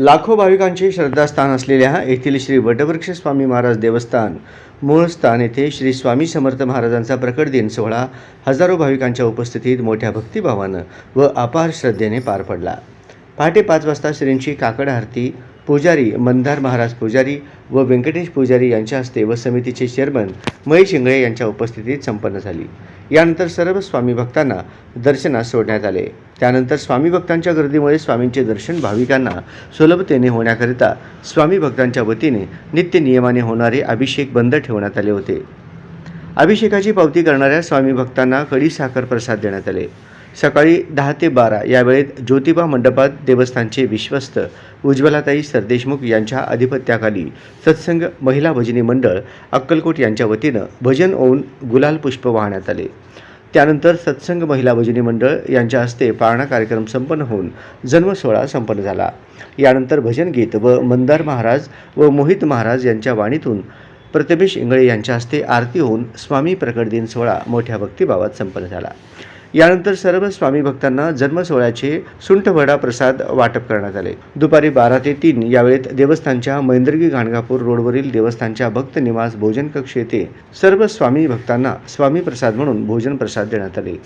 लाखो भाविकांचे श्रद्धास्थान असलेल्या येथील श्री वटवृक्ष स्वामी महाराज देवस्थान मूळ स्थान येथे श्री स्वामी समर्थ महाराजांचा प्रकट दिन सोहळा हजारो भाविकांच्या उपस्थितीत मोठ्या भक्तिभावानं व अपार श्रद्धेने पार पडला. पहाटे पाच वाजता श्रींची काकड आरती पुजारी मंदार महाराज पुजारी व व्यंकटेश पुजारी यांच्या हस्ते व समितीचे चेअरमन महेश इंगळे यांच्या उपस्थितीत संपन्न झाली. यानंतर सर्व स्वामी भक्तांना दर्शनास सोडण्यात आले. त्यानंतर स्वामी भक्तांच्या गर्दीमुळे स्वामींचे दर्शन भाविकांना सुलभतेने होण्याकरिता स्वामी भक्तांच्या वतीने नित्य नियमाने होणारे अभिषेक बंद ठेवण्यात आले होते. अभिषेकाची पावती करणाऱ्या स्वामी भक्तांना कडी साखर प्रसाद देण्यात आले. सकाळी दहा ते बारा या वेळेत ज्योतिबा मंडपात देवस्थानचे विश्वस्त उज्ज्वलाताई सरदेशमुख यांच्या अधिपत्याखाली सत्संग महिला भजनी मंडळ अक्कलकोट यांच्या वतीनं भजन ओवून गुलाल पुष्प वाहण्यात आले. त्यानंतर सत्संग महिला भजनी मंडळ यांच्या हस्ते पाळणा कार्यक्रम संपन्न होऊन जन्मसोहळा संपन्न झाला. यानंतर भजन गीत व मंदार महाराज व मोहित महाराज यांच्या वाणीतून प्रतिमेश इंगळे यांच्या हस्ते आरती होऊन स्वामी प्रकट दिन सोहळा मोठ्या भक्तिभावात संपन्न झाला. यानंतर सर्व स्वामी भक्तांना जन्मसोहळ्याचे सुंठवडा प्रसाद वाटप करण्यात आले. दुपारी बारा ते तीन यावेळेत देवस्थानच्या मैंद्रगी घाणगापूर रोडवरील देवस्थानच्या भक्त निवास भोजन कक्ष येथे सर्व स्वामी भक्तांना स्वामी प्रसाद म्हणून भोजन प्रसाद देण्यात आले.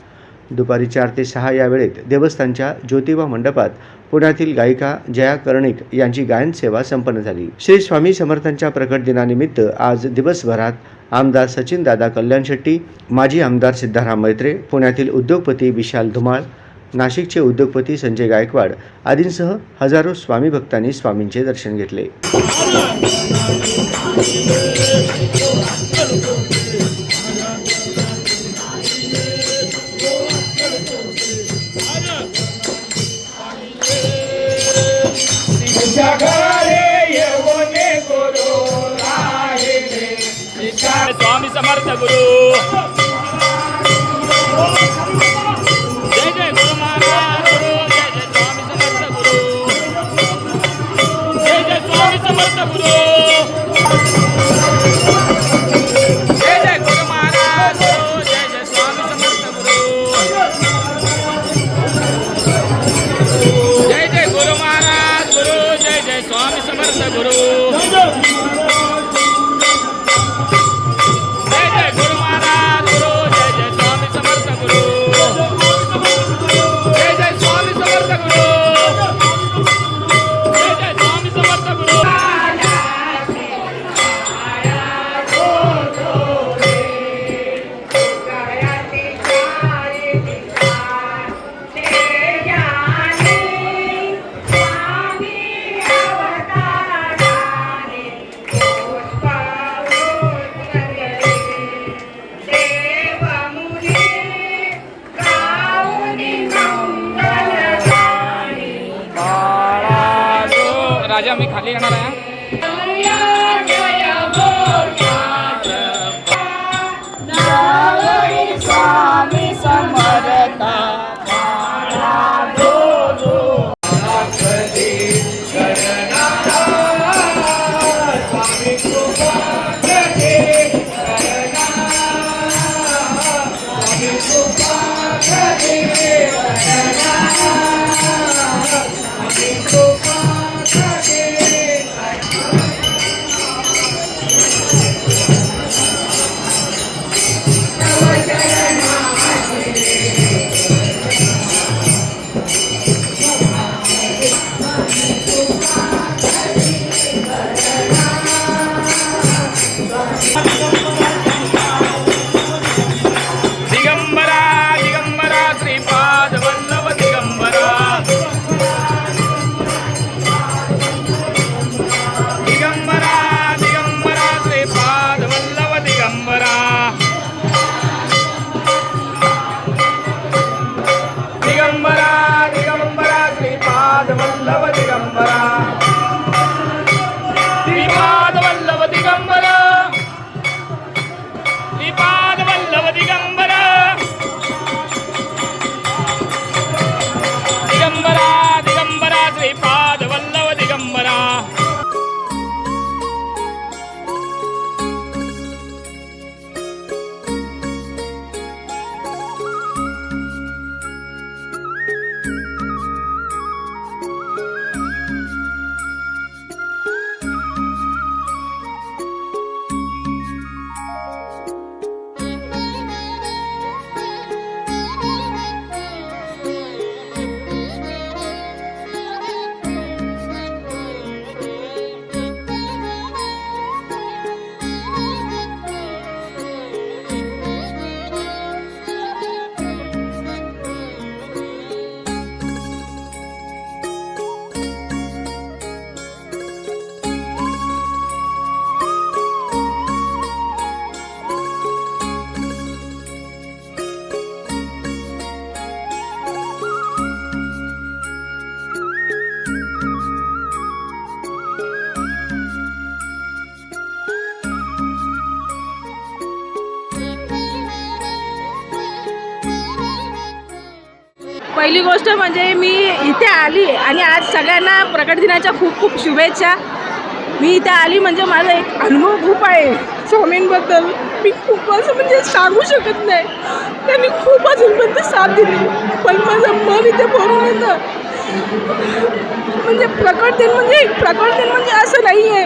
दुपारी चार ते सहा या वेळेत देवस्थानच्या ज्योतिबा मंडपात पुण्यातील गायिका जया कर्णिक यांची गायन सेवा संपन्न झाली. श्री स्वामी समर्थांच्या प्रकट दिनानिमित्त आज दिवसभरात आमदार सचिन दादा कल्याण शेट्टी माजी आमदार सिद्धाराम मैत्रे पुण्यातील उद्योगपती विशाल धुमाळ नाशिकचे उद्योगपती संजय गायकवाड आदींसह हजारो स्वामी भक्तांनी स्वामींचे दर्शन घेतले. स्वामी समर्थ गुरु। जय जय गुरु महाराज गुरु जय जय स्वामी समर्थ गुरु। जय जय स्वामी समर्थ गुरु। Hallelujah. पहिली गोष्ट म्हणजे मी इथे आली आणि आज सगळ्यांना प्रकट दिनाच्या खूप खूप शुभेच्छा. मी इथे आली म्हणजे माझा एक अनुभव खूप आहे स्वामींबद्दल. मी खूप असं म्हणजे सांगू शकत नाही. त्यांनी खूप अजूनपर्यंत साथ दिली. पण माझं मन इथे भरून येतं. म्हणजे प्रकट दिन म्हणजे प्रकट दिन म्हणजे असं नाही आहे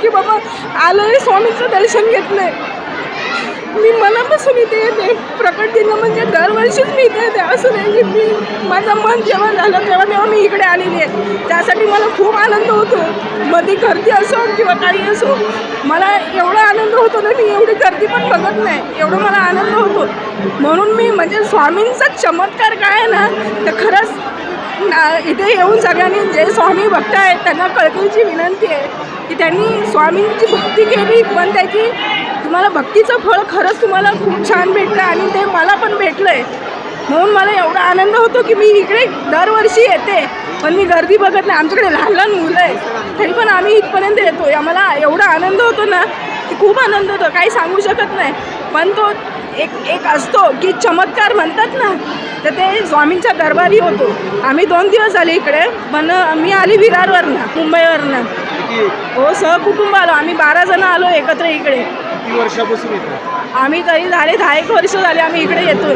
की बाबा आलं आहे स्वामींचं दर्शन घेतलं मी मनापासून इथे येते. प्रकट दिनं म्हणजे दरवर्षीच मी इथे येते. असं नाही की मी माझं मन जेव्हा झालं तेव्हा तेव्हा मी इकडे आलेली आहे. त्यासाठी मला खूप आनंद होतो. मध्ये गर्दी असो किंवा काही असो मला एवढा आनंद होतो ना मी एवढी गर्दी पण बघत नाही. एवढं मला आनंद होतो. म्हणून मी म्हणजे स्वामींचा चमत्कार काय आहे ना तर खरंच ना- इथे येऊन सगळ्यांनी जे स्वामी भक्त आहेत त्यांना कळकळीची विनंती आहे की त्यांनी स्वामींची भक्ती केली पण त्याची तुम्हाला भक्तीचं फळ खरंच तुम्हाला खूप छान भेटलं आणि ते मला पण भेटलं आहे म्हणून मला एवढा आनंद होतो की मी इकडे दरवर्षी येते. पण मी गर्दी बघत नाही. आमच्याकडे लहान लहान मुलं आहे तरी पण आम्ही इथपर्यंत येतो. आम्हाला एवढा आनंद होतो ना की खूप आनंद होतो. काही सांगू शकत नाही. पण तो एक एक असतो की चमत्कार म्हणतात ना तर ते स्वामींच्या दरबारी होतो. आम्ही दोन दिवस झाले इकडे. पण मी आली विरारवरनं मुंबईवरनं. हो सहकुटुंब आलो. आम्ही बारा जण आलो एकत्र इकडे. किती वर्षापासून येतो आम्ही तरी झाले दहा एक वर्ष झाले आम्ही इकडे येतोय.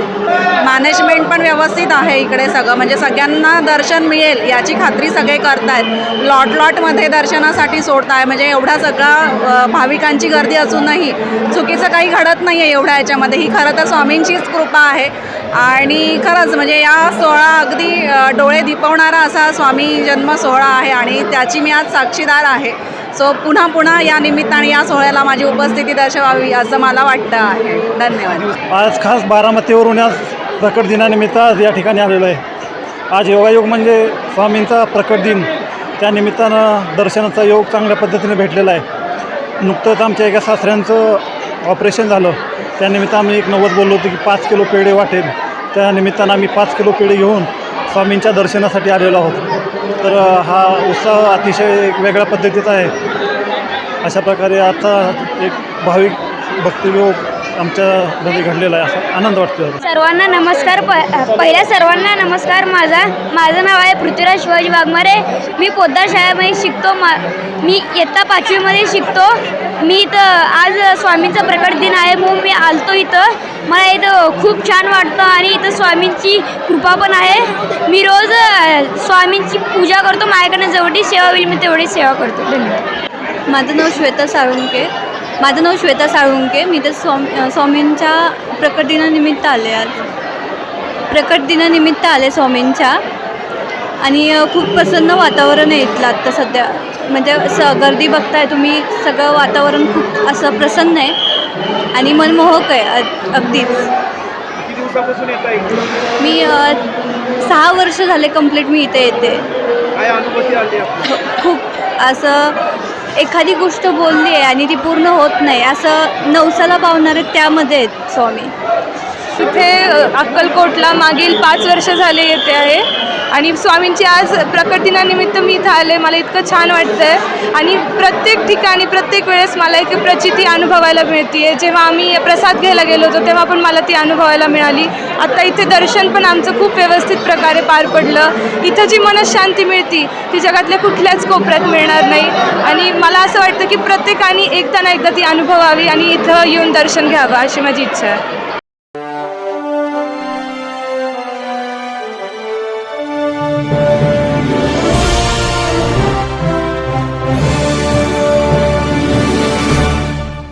मॅनेजमेंट पण व्यवस्थित आहे इकडे सगळं. म्हणजे सगळ्यांना दर्शन मिळेल याची खात्री सगळे करतायत. लॉट लॉटमध्ये दर्शनासाठी सोडताय. म्हणजे एवढा सगळा भाविकांची गर्दी असूनही चुकीचं काही घडत नाही आहे एवढ्या याच्यामध्ये. ही खरं तर स्वामींचीच कृपा आहे. आणि खरंच म्हणजे या सोहळा अगदी डोळे दिपवणारा असा स्वामी जन्म सोहळा आहे आणि त्याची मी आज साक्षीदार आहे. सो पुन्हा पुन्हा या निमित्ताने या सोहळ्याला माझी उपस्थिती दर्शवावी असं मला वाटतं. आहे. धन्यवाद. आज खास बारामतीवरून आज प्रकट दिनानिमित्त आज या ठिकाणी आलेलो आहे. आज योगायोग म्हणजे स्वामींचा प्रकट दिन. त्या निमित्तानं दर्शनाचा योग चांगल्या पद्धतीने भेटलेला आहे. नुकतंच आमच्या एका सासऱ्यांचं ऑपरेशन झालं. त्यानिमित्त आम्ही एक नव्वद बोललो होतो की पाच किलो पेढे वाटेल. त्या निमित्तानं आम्ही पाच किलो पेढे घेऊन स्वामींच्या दर्शनासाठी आलेलो आहोत. तर हा उत्साह अतिशय वेगळ्या पद्धतीचा आहे. अशा प्रकारे आता एक भाविक भक्तियोग आमच्यामध्ये घडलेला आहे असा आनंद वाटतो सर्वांना नमस्कार. प पहिल्या सर्वांना नमस्कार. माझा माझं नाव आहे पृथ्वीराज शिवाजी वाघमारे. मी पोद्दार शाळेमध्ये शिकतो. मा मी इयत्ता पाचवीमध्ये शिकतो. मी इथं आज स्वामींचा प्रकट दिन आहे म्हणून मी आलतो इथं. मला इथं खूप छान वाटतं आणि इथं स्वामींची कृपा पण आहे. मी रोज स्वामींची पूजा करतो. माझ्याकडनं जेवढी सेवा होईल मी तेवढी सेवा करतो. धन्यवाद. माझं नाव श्वेता साळुंके. माझं नाव श्वेता साळुंके. मी तर स्वामी स्वामींच्या प्रकट दिनानिमित्त आले आज. प्रकट दिनानिमित्त आले स्वामींच्या आणि खूप प्रसन्न वातावरण आहे इथलं आत्ता सध्या. म्हणजे स गर्दी बघताय तुम्ही सगळं वातावरण खूप असं प्रसन्न आहे. आणि मनमोहक आहे अगदीच. मी सहा वर्ष झाले कंप्लीट मी इथे येते. आली खूप असं एखादी गोष्ट बोलली आहे आणि ती पूर्ण होत नाही असं नवसाला पावणारे त्यामध्ये आहेत स्वामी. इथे अक्कलकोटला मागील पाच वर्ष झाले येते आहे. आणि स्वामींची आज प्रकट दिनानिमित्त मी इथं आले. मला इतकं छान वाटतं आहे आणि प्रत्येक ठिकाणी प्रत्येक वेळेस मला एक प्रचिती अनुभवायला मिळते आहे जेव्हा आम्ही प्रसाद घ्यायला गेलो होतो तेव्हा पण मला ती अनुभवायला मिळाली. आत्ता इथे दर्शन पण आमचं खूप व्यवस्थित प्रकारे पार पडलं. इथं जी मनशांती मिळती ती जगातल्या कुठल्याच कोपऱ्यात मिळणार नाही. आणि मला असं वाटतं की प्रत्येकाने एकदा ना एकदा ती अनुभवावी आणि इथं येऊन दर्शन घ्यावं अशी माझी इच्छा आहे.